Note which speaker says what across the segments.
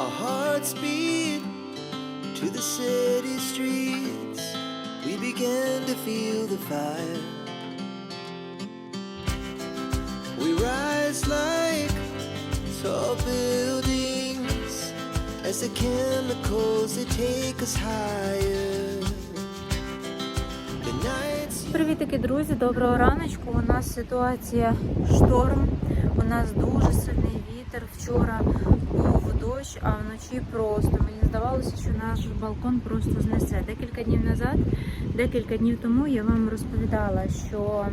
Speaker 1: Our hearts beat to the city streets. We began to feel the fire. We rise like tall buildings as the chemicals they take us higher. The nights
Speaker 2: Привітики, друзі, доброго раночку. У нас ситуація шторм. У нас дуже сильний вітер. Вчора дощ, а вночі просто. Мені здавалося, що наш балкон просто знесе. Декілька днів назад, декілька днів тому я вам розповідала, що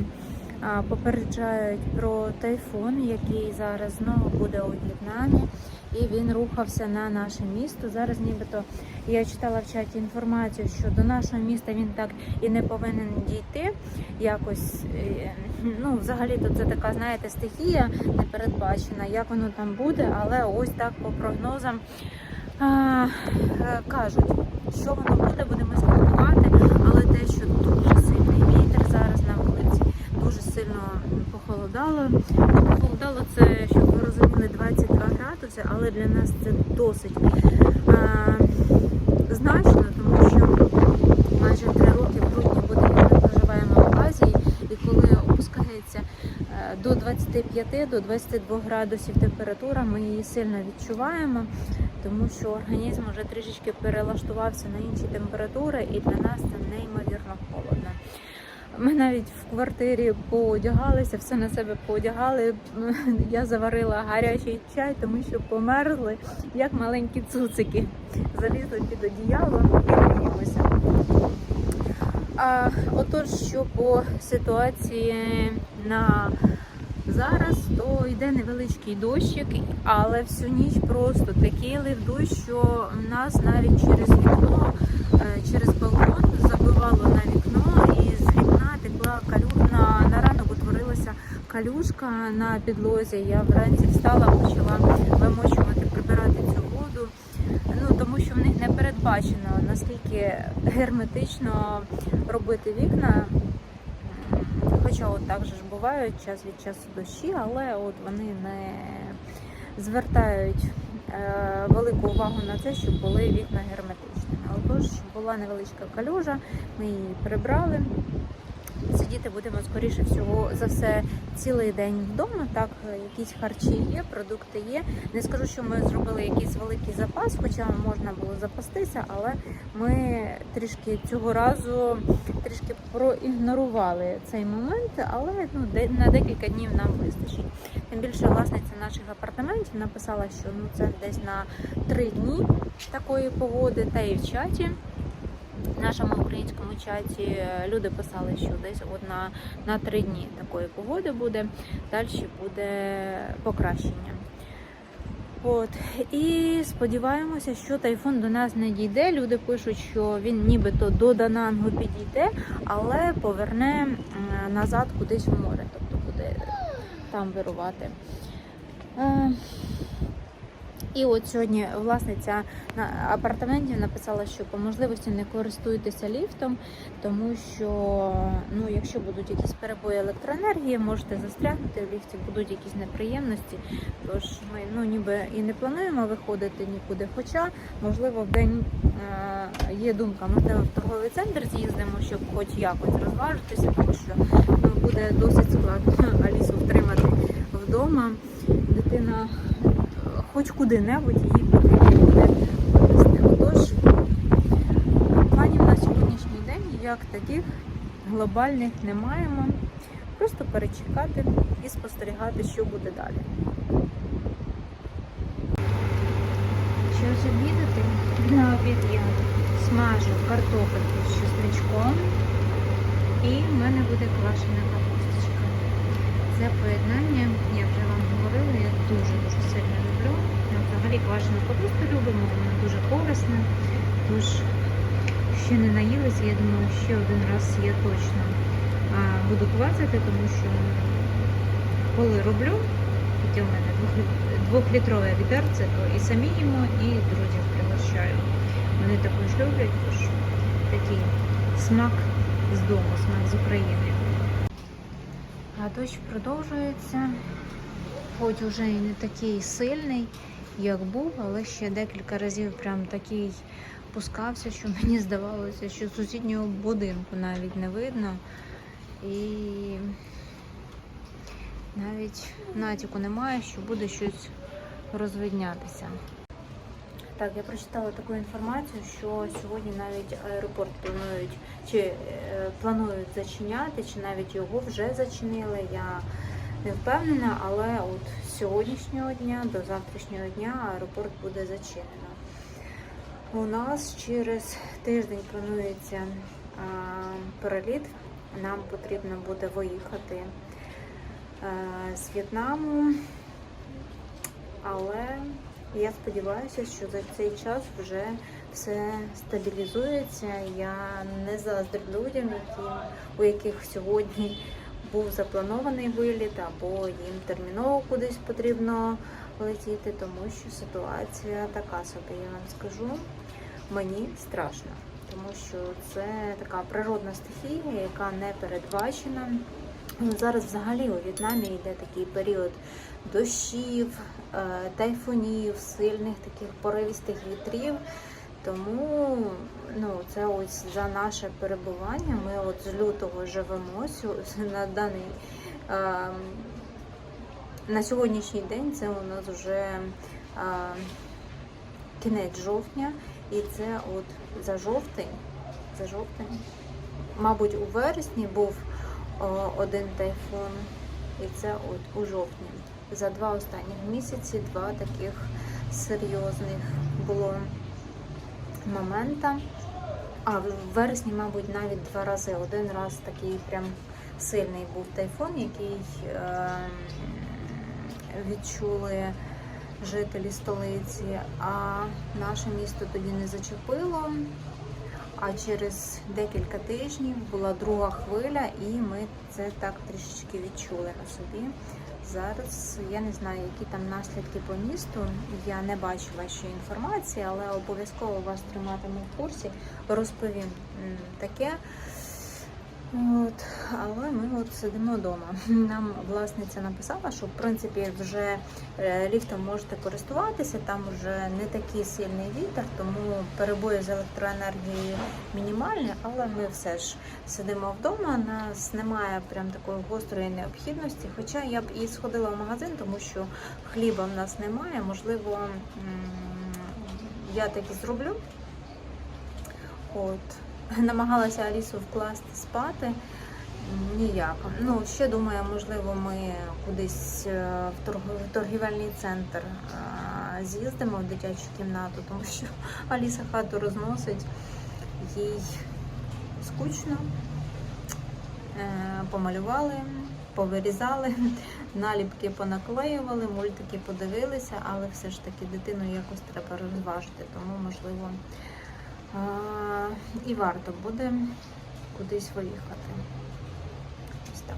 Speaker 2: попереджають про тайфун, який зараз знову буде у В'єтнамі. І він рухався на наше місто. Зараз нібито я читала в чаті інформацію, що до нашого міста він так і не повинен дійти. Якось е, ну, взагалі то це така, знаєте, стихія непередбачена, як воно там буде, але ось так по прогнозам а, е, кажуть, що воно буде, будемо слідкувати, але те, що дуже сильний вітер зараз на вулиці, дуже сильно похолодало. Похолодало це, щоб ви розуміли, 22 градуси, але для нас це досить а, значно, тому що майже три роки в грудні буде, ми проживаємо в Азії, і коли опускається е, до 25 до 22 градусів температура, ми її сильно відчуваємо, тому що організм вже трішечки перелаштувався на інші температури, і для нас це неймовірно холодно. Ми навіть в квартирі поодягалися, все на себе поодягали. Я заварила гарячий чай, тому що померзли, як маленькі цуцики. Залізли під одіяло і гріємося. А, отож, що по ситуації на зараз, то йде невеличкий дощик, але всю ніч просто такий лив дощ, що нас навіть через вікно, е, через балкон забивало на вікно, текла калюжна. На ранок утворилася калюшка на підлозі. Я вранці встала, почала вимочувати, прибирати цю воду. Ну тому що в них не передбачено наскільки герметично робити вікна. Хоча от так же ж бувають час від часу дощі, але от вони не звертають е, велику увагу на це, щоб були вікна герметичними. Отож була невеличка калюжа, ми її прибрали. Сидіти будемо скоріше всього за все цілий день вдома. Так, якісь харчі є, продукти є. Не скажу, що ми зробили якийсь великий запас, хоча можна було запастися, але ми трішки цього разу трішки проігнорували цей момент, але ну на декілька днів нам вистачить. Тим більше власниця наших апартаментів написала, що ну це десь на три дні такої погоди, та і в чаті. Нашому українському чаті е, люди писали, що десь от на, три дні такої погоди буде, далі буде покращення. От і сподіваємося, що тайфун до нас не дійде. Люди пишуть, що він нібито до Данангу підійде, але поверне назад кудись в море, тобто буде там вирувати. І от сьогодні власниця на апартаментів написала, що по можливості не користуйтеся ліфтом, тому що ну, якщо будуть якісь перебої електроенергії, можете застрягнути в ліфті, будуть якісь неприємності. Тож ми ну ніби і не плануємо виходити нікуди. Хоча, можливо, в день е, є думка, можливо, в торговий центр з'їздимо, щоб хоч якось розважитися, тому що ну, буде досить складно Алісу втримати вдома. Дитина хоч куди-небудь її потрібно буде вивезти. Отож, планів на сьогоднішній день як таких глобальних не маємо. Просто перечекати і спостерігати, що буде далі. Що ж обідати? На обід я смажу картопельку з чесничком і в мене буде квашена капусточка. Це поєднання, я вже вам говорила, я дуже-дуже сильно взагалі квашену капусту любимо, вона дуже корисна. Тож, ще не наїлися, я думаю, ще один раз я точно буду квасити, тому що коли роблю, таке у мене двохлітрове відерце, то і самі їмо, і друзів пригощаю. Вони також люблять, тож такий смак з дому, смак з України. А дощ продовжується, хоч уже і не такий сильний. Як був, але ще декілька разів прям такий пускався, що мені здавалося, що сусіднього будинку навіть не видно. І навіть натяку немає, що буде щось розвиднятися. Так, я прочитала таку інформацію, що сьогодні навіть аеропорт планують чи е, планують зачиняти, чи навіть його вже зачинили. Я не впевнена, але от з сьогоднішнього дня до завтрашнього дня аеропорт буде зачинено. У нас через тиждень планується а, переліт. Нам потрібно буде виїхати а, з В'єтнаму, але я сподіваюся, що за цей час вже все стабілізується. Я не заздрю людям, які, у яких сьогодні був запланований виліт, або їм терміново кудись потрібно летіти, тому що ситуація така собі, я вам скажу. Мені страшно, тому що це така природна стихія, яка не передбачена. Зараз взагалі у В'єтнамі йде такий період дощів, е, тайфунів, сильних таких поривістих вітрів. Тому ну, це ось за наше перебування. Ми от з лютого живемо на даний е, на сьогоднішній день. Це у нас вже е, кінець жовтня, і це от за жовтень, за жовтень, мабуть, у вересні був о, один тайфун, і це от у жовтні. За два останніх місяці два таких серйозних було момента. А в вересні, мабуть, навіть два рази. Один раз такий прям сильний був тайфун, який е, відчули жителі столиці, а наше місто тоді не зачепило. А через декілька тижнів була друга хвиля, і ми це так трішечки відчули на собі. Зараз я не знаю, які там наслідки по місту. Я не бачила ще інформації, але обов'язково вас триматиму в курсі. Розповім таке. От, але ми от сидимо вдома. Нам власниця написала, що в принципі вже е, ліфтом можете користуватися, там вже не такий сильний вітер, тому перебої з електроенергією мінімальні, але ми все ж сидимо вдома. Нас немає прям такої гострої необхідності. Хоча я б і сходила в магазин, тому що хліба в нас немає. Можливо, я так і зроблю. От намагалася Алісу вкласти спати. Ніяк. Ну, ще думаю, можливо, ми кудись е, в торгівельний центр е, з'їздимо в дитячу кімнату, тому що Аліса хату розносить, їй скучно. Е, Помалювали, повирізали, наліпки понаклеювали, мультики подивилися, але все ж таки дитину якось треба розважити, тому можливо. І варто буде кудись виїхати. Ось так.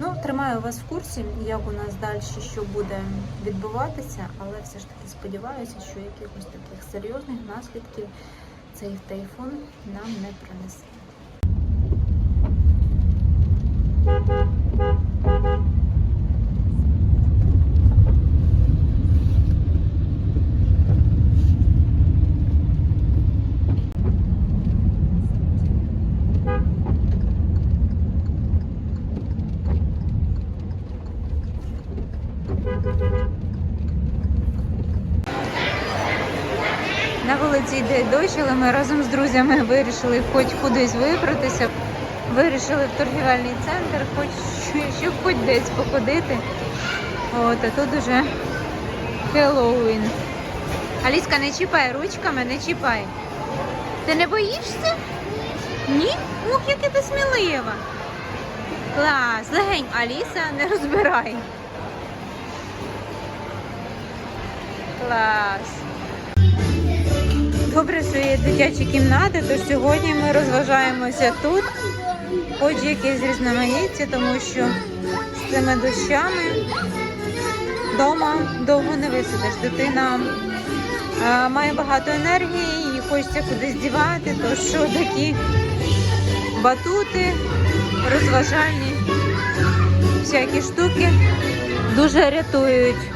Speaker 2: Ну, тримаю вас в курсі, як у нас далі що буде відбуватися, але все ж таки сподіваюся, що якихось таких серйозних наслідків цей тайфун нам не принесе. На вулиці йде дощ, але ми разом з друзями вирішили хоч кудись вибратися. Вирішили в торгівельний центр, хоч щоб хоч десь походити. От, а тут уже Хеллоуін. Аліска, не чіпай ручками, не чіпай. Ти не боїшся? Ні? Ух, яка ти смілива. Клас, легень, Аліса, не розбирай. Клас. Добре, що є дитячі кімнати, то сьогодні ми розважаємося тут. Хоч якесь різноманіття, тому що з цими дощами вдома довго не висидиш. Дитина е, має багато енергії і хочеться кудись дівати, то що такі батути, розважальні всякі штуки дуже рятують.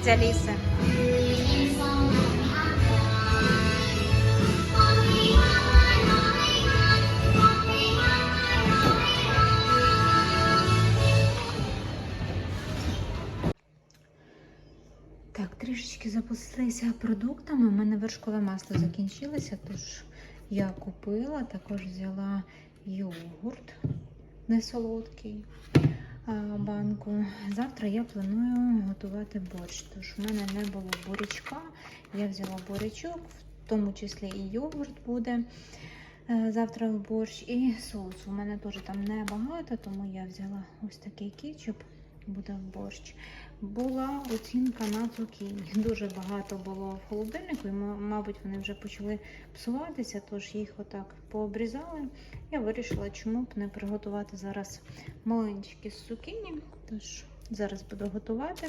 Speaker 2: Молодець, Аліса. Так, трішечки запустилися продуктами. У мене вершкове масло закінчилося, тож я купила, також взяла йогурт не солодкий а, банку. Завтра я планую готувати борщ. Тож у мене не було бурячка. Я взяла бурячок, в тому числі і йогурт буде е, завтра в борщ, і соус. У мене теж там небагато, тому я взяла ось такий кетчуп, буде в борщ. Була оцінка на цукіні. Дуже багато було в холодильнику, і, мабуть, вони вже почали псуватися, тож їх отак пообрізали. Я вирішила, чому б не приготувати зараз малинчики з цукіні. Тож зараз буду готувати.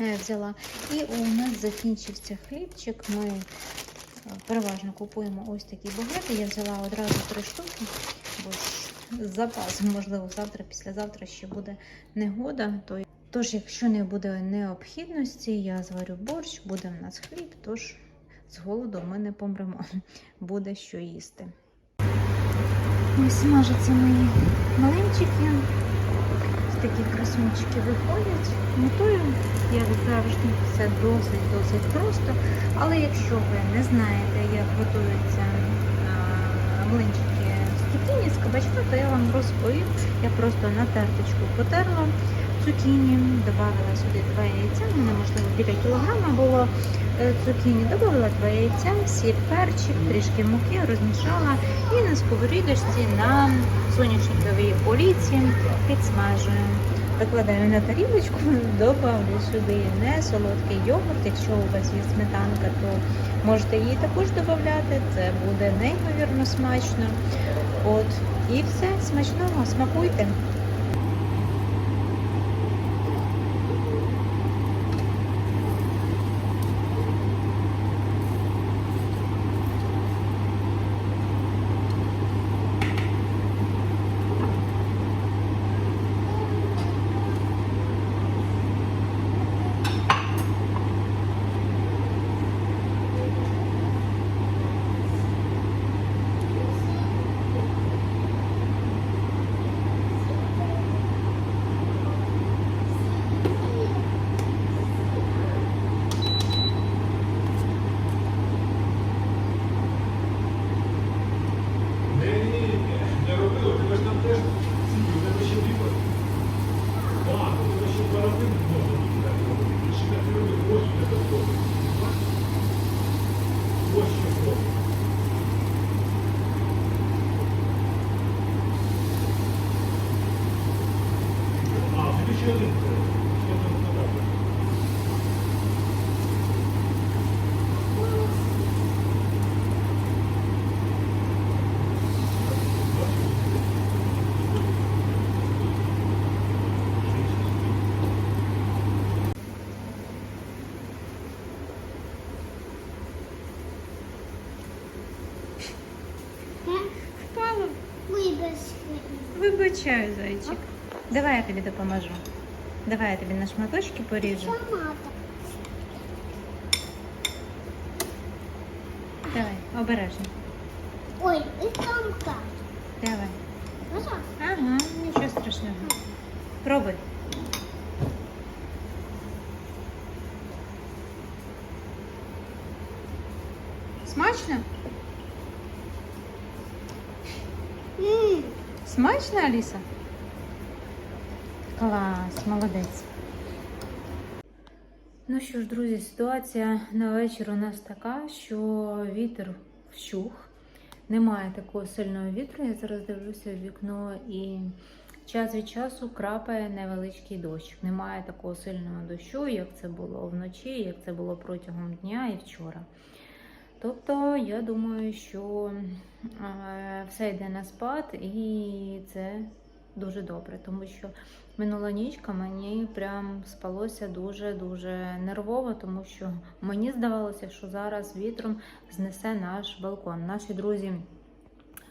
Speaker 2: Е, Взяла. І у нас закінчився хлібчик. Ми е, переважно купуємо ось такі багети. Я взяла одразу три штуки, бо з запасом, можливо, завтра, післязавтра ще буде негода. То... Тож, якщо не буде необхідності, я зварю борщ, буде в нас хліб, тож з голоду ми не помремо. Буде що їсти. Ось смажаться мої маленьчики. Ось такі красунчики виходять. Готую, як завжди, все досить-досить просто. Але якщо ви не знаєте, як готуються млинчики з цукіні, з кабачка, то я вам розповім. Я просто на терточку потерла цукіні, додала сюди два яйця, у мене можливо біля кілограма було е, цукіні, додала два яйця, сіль, перчик, трішки муки, розмішала і на сковорідочці на соняшниковій олійці підсмажую. Викладаю на тарілочку, додавлю сюди не солодкий йогурт. Якщо у вас є сметанка, то можете її також додати. Це буде неймовірно смачно. От, і все, смачного, смакуйте.
Speaker 3: Ні, ні, ні, не робили, тебе ж там теж ці, у тебе ще випад. Так, у тебе ще два рази можна бути так робити. Більше так не робити, ось у тебе зробити. Ось що зробити. А, тобі ще один треба. Ще один треба.
Speaker 2: Впало.
Speaker 4: Вибачте.
Speaker 2: Вибачаю, зайчик. Давай я тобі допоможу. Давай я тобі на шматочки поріжу. Давай, обережно.
Speaker 4: Ой, і тонка.
Speaker 2: Давай. Ага, нічого страшного. Пробуй. Смачно?
Speaker 4: Ммм.
Speaker 2: Смачно, Аліса? Клас, молодець. Ну що ж, друзі, ситуація на вечір у нас така, що вітер вщух. Немає такого сильного вітру. Я зараз дивлюся в вікно і час від часу крапає невеличкий дощ. Немає такого сильного дощу, як це було вночі, як це було протягом дня і вчора. Тобто, я думаю, що е, все йде на спад, і це дуже добре, тому що минула нічка мені прям спалося дуже-дуже нервово, тому що мені здавалося, що зараз вітром знесе наш балкон. Наші друзі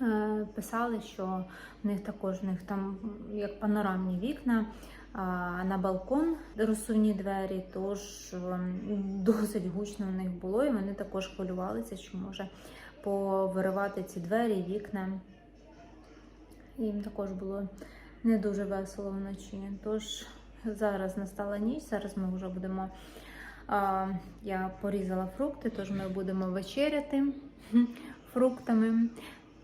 Speaker 2: е, писали, що в них також в них там як панорамні вікна. На балкон розсувні двері, тож ем, досить гучно у них було, і вони також хвилювалися, що може повиривати ці двері, вікна. Їм також було не дуже весело вночі. Тож зараз настала ніч, зараз ми вже будемо. Я порізала фрукти, тож ми будемо вечеряти фруктами.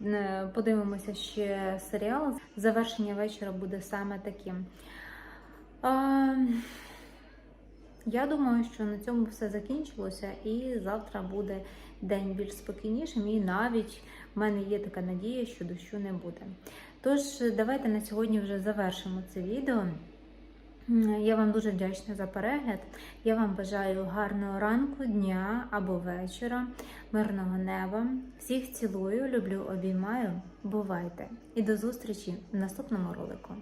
Speaker 2: Е, Подивимося ще серіал. Завершення вечора буде саме таким. Я думаю, що на цьому все закінчилося, і завтра буде день більш спокійнішим, і навіть в мене є така надія, що дощу не буде. Тож, давайте на сьогодні вже завершимо це відео. Я вам дуже вдячна за перегляд. Я вам бажаю гарного ранку, дня або вечора, мирного неба. Всіх цілую, люблю, обіймаю. Бувайте! І до зустрічі в наступному ролику.